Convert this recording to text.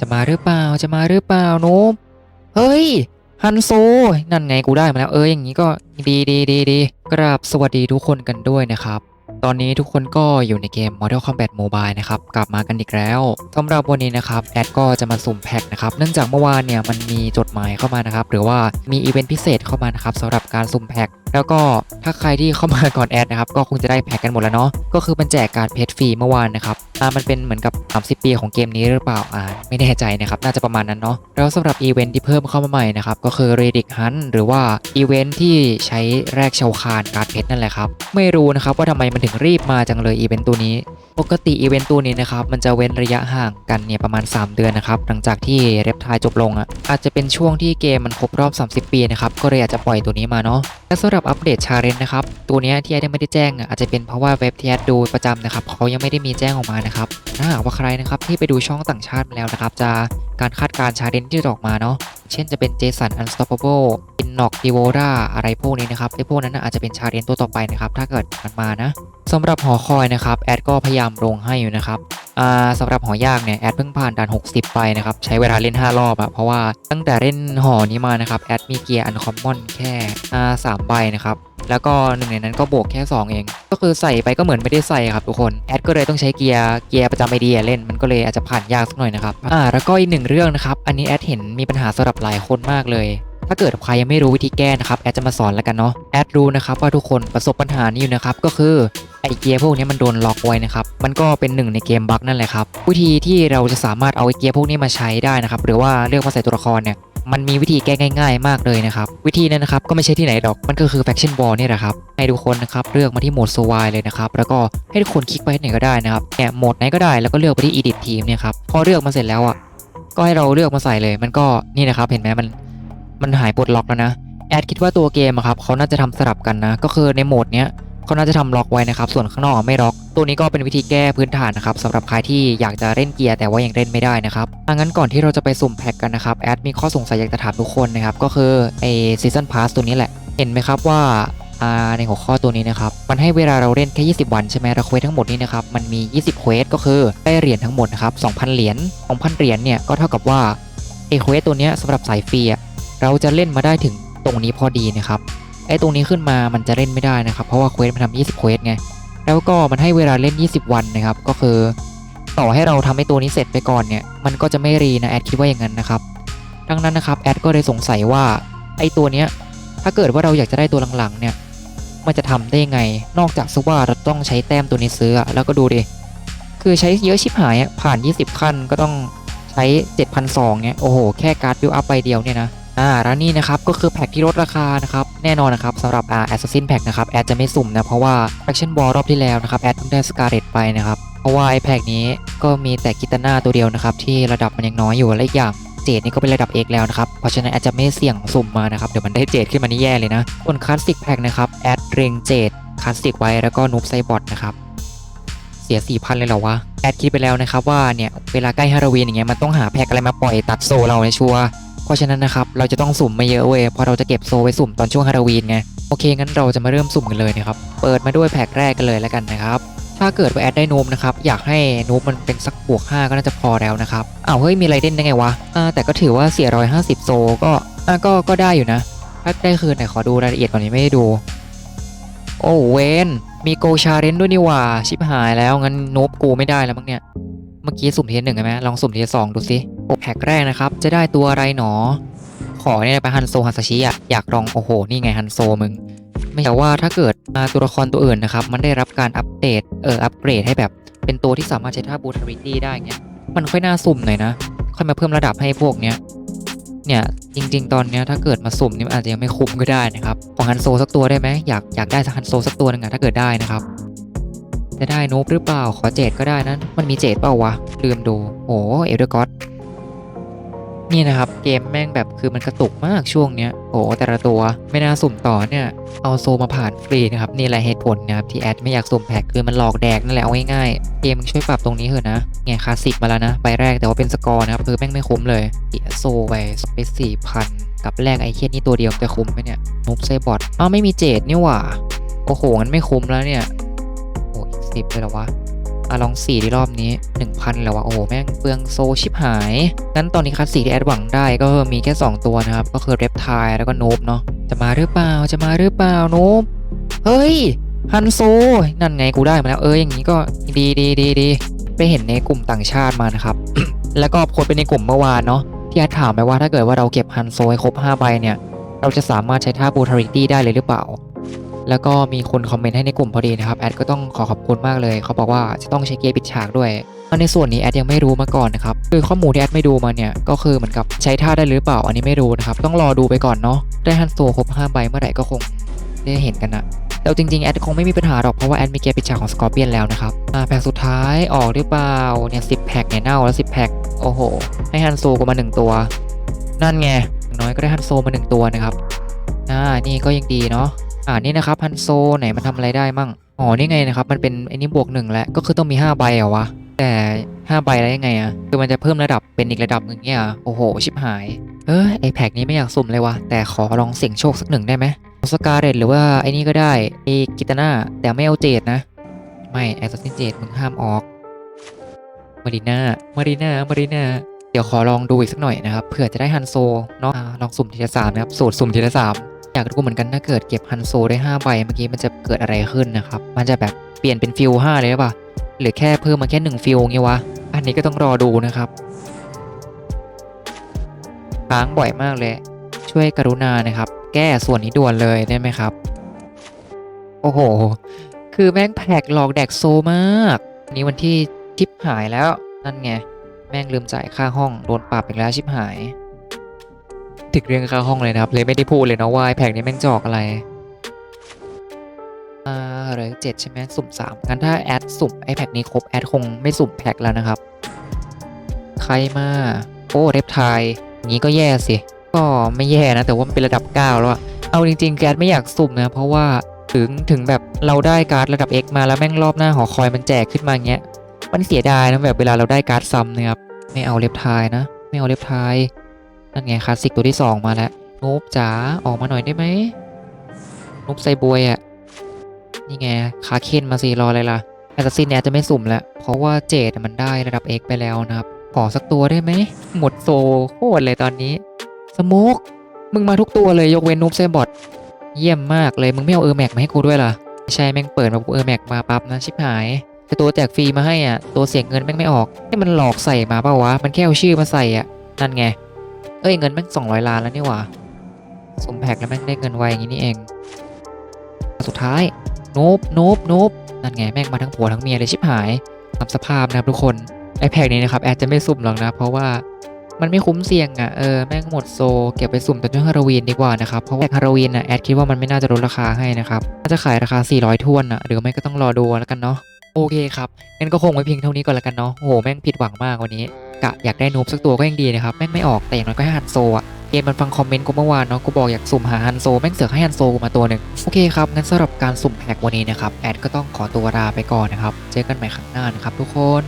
จะมาหรือเปล่าจะมาหรือเปล่าโนบเฮ้ยฮันโซ นั่นไงกูได้มาแล้วเอออย่างนี้ก็ดีดีดีดีกราบสวัสดีทุกคนกันด้วยนะครับ ตอนนี้ทุกคนก็อยู่ในเกม Model Combat Mobile นะครับ กลับมากันอีกแล้วสำหรับวันนี้นะครับแอดก็จะมาสุ่มแพ็คนะครับ เนื่องจากเมื่อวานเนี่ยมันมีจดหมายเข้ามานะครับ หรือว่ามีอีเวนต์พิเศษเข้ามานะครับสำหรับการสุ่มแพ็ค แล้วก็ถ้าใครที่เข้ามาก่อนแอดนะครับก็คงจะได้แพ็คกันหมดแล้วเนาะก็คือมันแจกการเพชรฟรีเมื่อวานนะครับอ่ามันเป็นเหมือนกับ 30 ปีของเกมนี้หรือเปล่าอ่าไม่แน่ใจนะครับน่าจะประมาณนั้นเนาะแล้วสำหรับอีเวนต์ที่เพิ่มเข้ามาใหม่นะครับก็คือ r e d i c Hunt หรือว่าอีเวนต์ที่ใช้แรกชาวคานการ์ดเพชรนั่นแหละครับไม่รู้นะครับว่าทำไมมันถึงรีบมาจังเลยอีเวนต์ตัวนี้ ปกติอีเวนต์ตัวนี้นะครับมันจะเว้นระยะห่างกันเนี่ยประมาณ 3 เดือนนะครับหลังจากที่เรปทายจบลงอะอาจจะเป็นช่วงที่เกมมันครบรอบ 30 ปีนะครับก็เลยอาจจะปล่อยตัวนี้มาเนาะ และสำหรับอัปเดตชาเลนจ์นะครับ ตัวนี้ที่แอดยังไม่ได้แจ้งอาจจะเป็นเพราะว่าเว็บที่แอดดูประจำนะครับเขายังไม่ได้มีแจ้งออกมานะครับถ้าหากว่าใครนะครับที่ไปดูช่องต่างชาติมาแล้วนะครับ จะการคาดการ์ชาเลนจ์ที่จะออกมาเนาะเช่นจะเป็นเจสันอันสต็อปเปอร์อินน็อกดิโวราอะไรพวกนี้นะครับไอ้พวกนั้นอาจจะเป็นชาเลนจ์ตัวต่อไปนะครับถ้าเกิดมันมานะสำหรับหอคอยนะครับแอดก็พยายามลงให้อยู่นะครับ สำหรับหอยากเนี่ยแอดเพิ่งผ่านด่าน 60 ไปนะครับ ใช้เวลาเล่น 5 รอบอะเพราะว่าตั้งแต่เล่นหอนี้มานะครับ แอดมีเกียร์อันคอมมอนแค่สามใบนะครับ แล้วก็หนึ่งในนั้นก็บวกแค่ 2 เอง ก็คือใส่ไปก็เหมือนไม่ได้ใส่ครับทุกคน แอดก็เลยต้องใช้เกียร์เกียร์ประจำไอเดียเล่นมันก็เลยอาจจะผ่านยากสักหน่อยนะครับอ่าแล้วก็อีกหนึ่งเรื่องนะครับอันนี้แอดเห็นมีปัญหาสำหรับหลายคนมากเลยถ้าเกิดใครยังไม่รู้วิธีแก้นะครับแอดจะมาสอนแล้วกันเนาะแอดรู้นะครับว่าทุกคนประสบปัญหานี้อยู่นะครับก็คือ ไอเกียร์พวกนี้มันโดนล็อกไว้นะครับ มันก็เป็นหนึ่งในเกมบั๊กนั่นแหละครับ วิธีที่เราจะสามารถเอาไอเกียร์พวกนี้มาใช้ได้นะครับ หรือว่าเลือกมาใส่ตัวละครเนี่ย มันมีวิธีแก้ง่าย ๆ มากเลยนะครับ วิธีนั้นนะครับก็ไม่ใช่ที่ไหนหรอก มันก็คือ Faction Ball นี่แหละครับ ให้ทุกคนนะครับเลือกมาที่โหมด s u r v i เลยนะครับ แล้วก็ให้ทุกคนคลิกไปที่ไหนก็ได้นะครับเนี่ยโหมดไหนก็ได้ แล้วก็เลือกไปที่ Edit Team เนี่ยครับ พอเลือกมาเสร็จแล้วอะ ก็ให้เราเลือกมาใส่เลย มันก็นี่นะครับ เห็นไหมมัน มันหายปลดล็อกแล้วนะ แอดคิดว่าตัวเกมอะครับเขาน่าจะทำสลับกันนะ ก็คือในโหมดเนี้ย เขาน่าจะทำล็อกไว้นะครับ ส่วนข้างนอกไม่ล็อก ตัวนี้ก็เป็นวิธีแก้พื้นฐานนะครับสำหรับใครที่อยากจะเล่นเกียร์แต่ว่ายังเล่นไม่ได้นะครับอะงั้นก่อนที่เราจะไปสุ่มแพ็กกันนะครับแอดมีข้อสงสัยอยากจะถามทุกคนนะครับก็คือไอซีซันพาสตัวนี้แหละ เห็นไหมครับว่าในหัวข้อตัวนี้นะครับ มันให้เวลาเราเล่นแค่ 20 วันใช่ไหมเราเควสทั้งหมดนี้นะครับ มันมี 20 เควสก็คือได้เหรียญทั้งหมดนะครับ 2,000 เหรียญ 2,000 เหรียญเนี่ยก็เท่ากับว่าไอเควสตัวนี้สำหรับสายฟรีเราจะเล่นมาได้ถึงตรงนี้พอดีนะครับ ไอ้ตรงนี้ขึ้นมามันจะเล่นไม่ได้นะครับ เพราะว่าเควสมันทำ20เควสไง แล้วก็มันให้เวลาเล่น 20 วันนะครับ ก็คือต่อให้เราทำให้ตัวนี้เสร็จไปก่อนเนี่ย มันก็จะไม่รีนะแอดคิดว่าอย่างนั้นนะครับ ดังนั้นนะครับแอดก็เลยสงสัยว่าไอ้ตัวเนี้ยถ้าเกิดว่าเราอยากจะได้ตัวหลังๆเนี่ย มันจะทำได้ยังไง นอกจากซะว่าเราต้องใช้แต้มตัวนี้ซื้ออะแล้วก็ดูดิ คือใช้เยอะชิบหายผ่าน 20 ขั้นก็ต้องใช้ 7,200เนี่ย โอ้โห แค่การ์ดบิลอัพใบเดียวเนี่ยนะ อ่าแล้วนี่นะครับก็คือแพ็กที่ลดราคานะครับแน่นอนนะครับสำหรับอ่าแอสซัสซินแพ็กนะครับแอดจะไม่สุ่มนะเพราะว่าแฟคชั่นบอลรอบที่แล้วนะครับแอดเพิ่งได้สกาเลตไปนะครับเพราะว่าไอแพ็กนี้ก็มีแต่กิตาน่าตัวเดียวนะครับที่ระดับมันยังน้อยอยู่และอีกอย่างเจดนี่ก็เป็นระดับเอกแล้วนะครับ เพราะฉะนั้นแอดจะไม่เสี่ยงสุ่มมานะครับ เดี๋ยวมันได้เจดขึ้นมานี่แย่เลยนะส่วนคลาสสิกแพ็กนะครับ แอดเรงเจดคลาสสิกไว้แล้วก็นูบไซบอทนะครับ เสีย 4,000 เลยเหรอวะ แอดคิดไปแล้วนะครับว่าเนี่ย เวลาใกล้ฮาโลวีนอย่างเงี้ยมันต้องหาแพ็กอะไรมาปล่อยตัดโซเราในชัวร์ เพราะฉะนั้นนะครับเราจะต้องสุ่มมาเยอะเว้ยเพราะเราจะเก็บโซไว้สุ่มตอนช่วงฮาโลวีนไงโอเคงั้นเราจะมาเริ่มสุ่มกันเลยนะครับเปิดมาด้วยแพ็กแรกกันเลยแล้วกันนะครับถ้าเกิดว่าแอดได้นูมนะครับอยากให้นูมมันเป็นสักบวก 5 ก็น่าจะพอแล้วนะครับอ้าวเฮ้ยมีไรเด่นได้ไงวะอ่าแต่ก็ถือว่าเสีย150โซก็อ่าก็ก็ได้อยู่นะถ้าได้คืนไหนขอดูรายละเอียดก่อนนี้ไม่ได้ดู โอ้เวนมีโกชาเรนด้วยนี่ว่าชิบหายแล้วงั้นนูบกูไม่ได้แล้วมั้งเนี่ย มื่อกี้สุ่มทีละหนึ่งใช่ไหมลองสุ่มทีละสองดูสิโอ้แพ็กแรกนะครับ จะได้ตัวอะไรหนอ ขอเนี่ยไปฮันโซฮันซาชิอะอยากลองโอ้โห นี่ไงฮันโซมึง ไม่แต่ว่าถ้าเกิดอ่าตัวละครตัวอื่นนะครับ มันได้รับการอัปเดตเอออัปเกรดให้แบบ เป็นตัวที่สามารถใช้ท่าบูทาริตี้ได้เงี้ยมันค่อยน่าสุ่มหน่อยนะค่อยมาเพิ่มระดับให้พวกเนี้ยเนี่ยจริง ๆ ตอนเนี้ยถ้าเกิดมาสุ่มนี่อาจจะยังไม่คุ้มก็ได้นะครับขอฮันโซสักตัวได้ไหมอยากอยากได้สักฮันโซสักตัวหนึงอะถ้าเกิดได้นะครับ จะได้นูบหรือเปล่า ขอเจดก็ได้นะมันมีเจดเปล่าวะ ลืมดู โอ้เอลเดอร์ก็นี่นะครับ เกมแม่งแบบคือมันกระตุกมากช่วงเนี้ยโอ้แต่ละตัวไม่น่าสุ่มต่อเนี่ย เอาโซมาผ่านฟรีนะครับ นี่แหละเหตุผลนะครับ ที่แอดไม่อยากสุ่มแพ็คคือมันหลอกแดกนั่นแหละเอาง่ายๆ เกมมึงช่วยปรับตรงนี้เถอะนะไงคลาสสิกมาแล้วนะใบแรกแต่ว่าเป็นสกอร์นะครับ คือแม่งไม่คุ้มเลยเสียโซไปไปสี่พันกับแรกไอ้เคียนี่ตัวเดียวจะคุ้มไหมเนี่ยนุบไซบอทอ้าวไม่มีเจดนี่หว่าโอ้โหงั้นไม่คุ้มแล้วเนี่ยิบเลยหรอวะอะลองสี่ดีรอบนี้ 1,000 แล้ววะโอ้โหแม่งเปลืองโซชิบหาย งั้นตอนนี้คัสสี่ที่แอดหวังได้ก็มีแค่ 2 ตัวนะครับ ก็คือเรปทายแล้วก็โนบเนาะจะมาหรือเปล่าจะมาหรือเปล่าโนบ เฮ้ยฮันโซ นั่นไงกูได้มาแล้วเอออย่างนี้ก็ดีดีดีดีไปเห็นในกลุ่มต่างชาติมานะครับ แล้วก็โพสต์ไปในกลุ่มเมื่อวานเนาะที่แอดถามไปว่าถ้าเกิดว่าเราเก็บฮันโซให้ครบ5ใบเนี่ยเราจะสามารถใช้ท่าบูทาริตี้ได้เลยหรือเปล่า แล้วก็มีคนคอมเมนต์ให้ในกลุ่มพอดีนะครับแอดก็ต้องขอขอบคุณมากเลย เขาบอกว่าจะต้องใช้เกียร์ปิดฉากด้วยในส่วนนี้แอดยังไม่รู้มาก่อนนะครับคือข้อมูลที่แอดไม่ดูมาเนี่ยก็คือเหมือนกับใช้ท่าได้หรือเปล่าอันนี้ไม่รู้นะครับต้องรอดูไปก่อนเนาะได้ฮันโซครบ5ใบเมื่อไหร่ก็คงได้เห็นกันนะแต่จริงๆแอดคงไม่มีปัญหาหรอกเพราะว่าแอดมีเกียร์ปิดฉากของสกอร์เปียนแล้วนะครับอ่าแพ็กสุดท้ายออกหรือเปล่าเนี่ยสิแพ็กเนี่ยเน่าแล้ว 10แพ็กโอ้โหให้ฮันโซกูมาหนึ่งตัว นั่นไงอย่างน้อยก็ได้ฮันโซมาหนึ่งตัวนะครับอ่านี่ก็ยังดีเนาะ อ่านี่นะครับฮันโซไหนมันทำอะไรได้มั่งอ๋อนี่ไงนะครับมันเป็นไอ้นี่บวกหนึ่งแล้วก็คือต้องมี 5 ใบเหรอวะแต่5ใบแล้วยังไงอะคือมันจะเพิ่มระดับเป็นอีกระดับหนึ่งเนี่ยโอ้โหชิบหายเออไอแพ็กนี้ไม่อยากสุ่มเลยวะแต่ขอลองเสี่ยงโชคสักหนึ่งได้ไหมสกาเรตหรือว่าไอ้นี่ก็ได้ไอกิตาน่าแต่ไม่เอาเจดนะ ไม่แอสซัสซินเจดมึงห้ามออกมารีนามารีนามารีนาเดี๋ยวขอลองดูอีกสักหน่อยนะครับเผื่อจะได้ฮันโซเนาะลองสุ่มทีละสามนะครับสูตรสุ่มทีละสาม อยากรู้เหมือนกันถ้าเกิดเก็บฮันโซได้5ใบเมื่อกี้มันจะเกิดอะไรขึ้นนะครับ มันจะแบบเปลี่ยนเป็นฟิล5เลยหรือเปล่าหรือแค่เพิ่มมาแค่1ฟิลงี้วะ อันนี้ก็ต้องรอดูนะครับค้างบ่อยมากเลย ช่วยกรุณานะครับ แก้ส่วนนี้ด่วนเลยได้ไหมครับ โอ้โห คือแม่งแผกหลอกแดกโซมาก นี้วันที่ชิปหายแล้วนั่นไง แม่งลืมจ่ายค่าห้องโดนปรับอีกแล้วชิปหาย ถึงเรื่องค่าห้องเลยนะครับ เลยไม่ได้พูดเลยนะว่าไอ้แผกนี้แม่งจอกอะไรอ่าเหลือเจ็ดใช่ไหมสุ่มสามงั้นถ้าแอดสุ่มไอแพ็กนี้ครบแอดคงไม่สุ่มแพ็กแล้วนะครับ ใครมาโอ้เรปไทยอย่างนี้ก็แย่สิ ก็ไม่แย่นะ แต่ว่ามันเป็นระดับ 9 แล้วอะเอาจริงๆแกดไม่อยากสุ่มนะ เพราะว่าถึงถึงแบบเราได้การ์ดระดับ X มาแล้วแม่งรอบหน้าหอคอยมันแจกขึ้นมาเงี้ย มันเสียดายนะแบบเวลาเราได้การ์ดซ้ำนะครับ ไม่เอาเล็บไทยนะ ไม่เอาเล็บไทย นั่นไงคลาสสิกตัวที่ 2 มาแล้วนูบจ๋าออกมาหน่อยได้ไหมนูบไซบวยอะนี่ไงคาเคนมาสิรออะไรล่ะแอสซัสซินเนี่ยจะไม่สุ่มแล้ว เพราะว่าเจดมันได้ระดับ X ไปแล้วนะครับ ขอสักตัวได้ไหม หมดโซโคตรเลยตอนนี้สโมกมึงมาทุกตัวเลยยกเว้นนูบเซบอทเยี่ยมมากเลย มึงไม่เอาเออร์แม็กมาให้กูด้วยล่ะใช่แม่งเปิดมาปุ๊บเออร์แม็กมาปั๊บนะชิบหายแต่ตัวแจกฟรีมาให้อะตัวเสียเงินแม่งไม่ออกนี่มันหลอกใส่มาเปล่าวะมันแค่เอาชื่อมาใส่อะนั่นไง เอ้ยเงินแม่งสองร้อยล้านแล้วนี่หว่าสมแพกแล้วแม่งได้เงินไวอย่างนี้นี่เอง สุดท้ายโนบโนบโนบนั่นไงแม่งมาทั้งผัวทั้งเมียเลยชิบหายตามสภาพนะครับทุกคนไอแพกนี้นะครับแอดจะไม่สุ่มหรอกนะ เพราะว่ามันไม่คุ้มเสี่ยงอะ่ะเออแม่งหมดโซเก็บไปสุ่มตอนช่วงฮาโลวีนดีกว่านะครับเพราะว่าฮาโลวีนอะแอดคิดว่ามันไม่น่าจะลดราคาให้นะครับน่าจะขายราคา 400ท้วนอะหรือไม่ก็ต้องรอดูแล้วกันเนาะ โอเคครับงั้นก็คงไว้เพียงเท่านี้ก่อนแล้วกันเนาะโอ้โหแม่งผิดหวังมากวันนี้กะอยากได้นูบสักตัวก็ยังดีนะครับแม่งไม่ออกแต่อย่างน้อยก็ให้ฮันโซอะเกมมันฟังคอมเมนต์กูเมื่อวานเนาะกูบอกอยากสุ่มหาฮันโซแม่งเสือกให้ฮันโซกูมาตัวหนึ่งโอเคครับงั้นสำหรับการสุ่มแพ็กวันนี้นะครับแอดก็ต้องขอตัวลาไปก่อนนะครับเจอกันใหม่ครั้งหน้านะครับทุกคน